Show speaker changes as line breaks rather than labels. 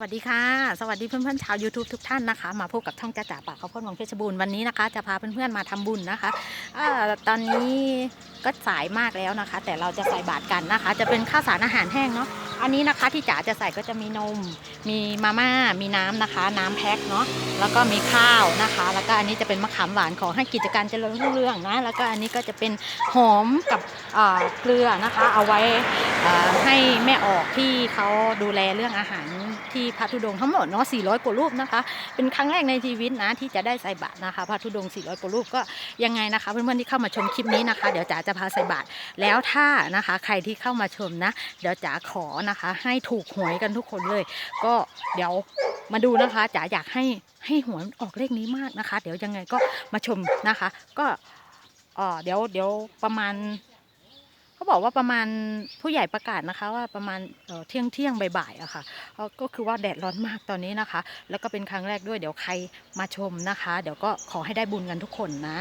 สวัสดีค่ะ สวัสดีเพื่อนๆชาว YouTube ทุกท่านนะคะ มาพบกับช่องจ้าจ๋าปากข้าวโพดของเพชรบูรณ์วันนี้นะคะ จะพาเพื่อนๆมาทำบุญนะคะอตอนนี้ ก็สายมากแล้วนะคะ แต่เราจะใส่บาตรกันนะคะ จะเป็นข้าวสารอาหารแห้งเนาะอันนี้นะคะที่จ๋าจะใส่ก็จะมีนม มีมาม่า มีน้ำนะคะ น้ำแพ็คเนาะแล้วก็มีข้าวนะคะ แล้วก็อันนี้จะเป็นมะขามหวานขอให้กิจการเจริญรุ่งเรืองนะแล้วก็อันนี้ก็จะเป็นหอมกับเกลือนะคะ เอาไว้ให้แม่ออกที่เขาดูแลเรื่องอาหารที่พระธุดงทั้งหมดเนาะ 400 กว่ารูปนะคะ เป็นครั้งแรกในชีวิตนะที่จะได้ใส่บาตรนะคะ พระธุดง 400 กว่ารูปก็ยังไงนะคะ เพื่อนๆที่เข้ามาชมคลิปนี้นะคะ เดี๋ยวจ๋าจะพาใส่บาตรแล้วถ้านะคะ ใครที่เข้ามาชมนะ เดี๋ยวจ๋าขอนะคะ ให้ถูกหวยกันทุกคนเลย ก็เดี๋ยวมาดูนะคะจ๋าอยากให้ให้หวยออกเลขนี้มากนะคะ เดี๋ยวยังไงก็มาชมนะคะ ก็เอ่อเดี๋ยวเดี๋ยวประมาณเขาบอกว่าประมาณผู้ใหญ่ประกาศนะคะว่าประมาณเออที่ยงเที่ยงบ่ายๆอะค่ะเอ่อก็คือว่าแดดร้อนมากตอนนี้นะคะ แล้วก็เป็นครั้งแรกด้วยเดี๋ยวใครมาชมนะคะ เดี๋ยวก็ขอให้ได้บุญกันทุกคนนะ